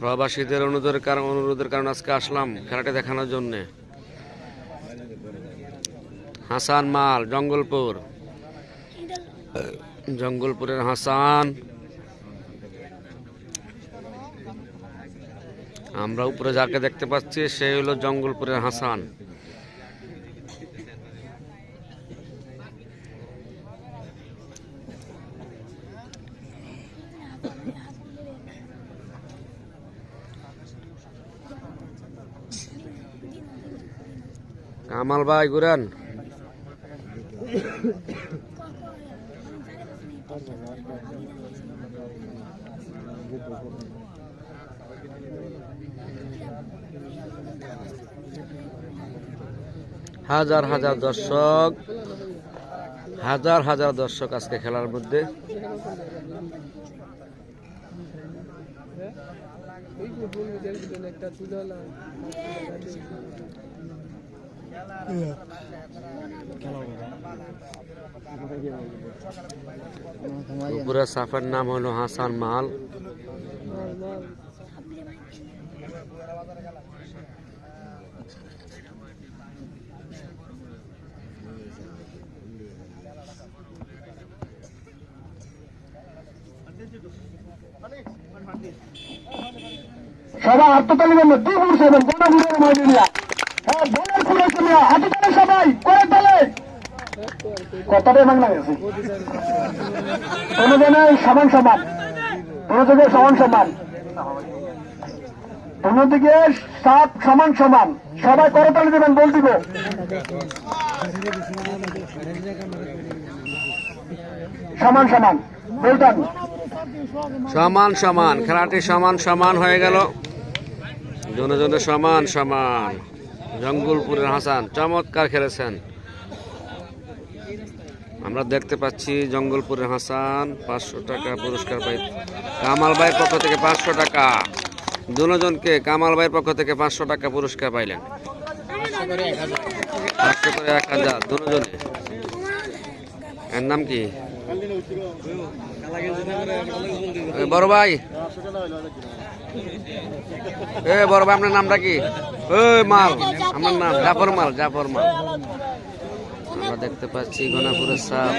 প্রবাসীদের অনুরোধের কারণ, অনুরোধের কারণে আজকে আসলাম খেলাটি দেখানোর জন্যে। হাসান মাল, জঙ্গলপুর। জঙ্গলপুরের হাসান। আমরা উপরে যাকে দেখতে পাচ্ছি, সে হলো জঙ্গলপুরের হাসান। কামাল ভাই ঘুরেন। হাজার হাজার দর্শক হাজার হাজার দর্শক আজকে খেলার মধ্যে। উপরে সাফের নাম হলো হাসান মাল সবাই হাততালি বলল দুই বুড় সেবেন সমান সমান অন্যদিকে সাত সমান সমান সবাই করতালি দেবেন বল দিব সমান সমান বলতাম সমান সমান। খেলাটি সমান সমান হয়ে গেল। জনে জনে সমান সমান। জঙ্গলপুরের হাসান, চমৎকার খেলেছেন। আমরা দেখতে পাচ্ছি জঙ্গলপুরের হাসান, পাঁচশো টাকা পুরস্কার পাই কামাল ভাইয়ের পক্ষ থেকে পাঁচশো টাকা। দুজনকে কামাল ভাইয়ের পক্ষ থেকে পাঁচশো টাকা পুরস্কার পাইলেন। পাঁচশো করে এক হাজার। দুজনে। এর নাম কি? বড় ভাই। এ, বড় ভাই, আপনার নামটা কি? ওই মাল। আমার নাম জাফর মাল জাফর মাল। আমরা দেখতে পাচ্ছি গনাপুরের সাপ।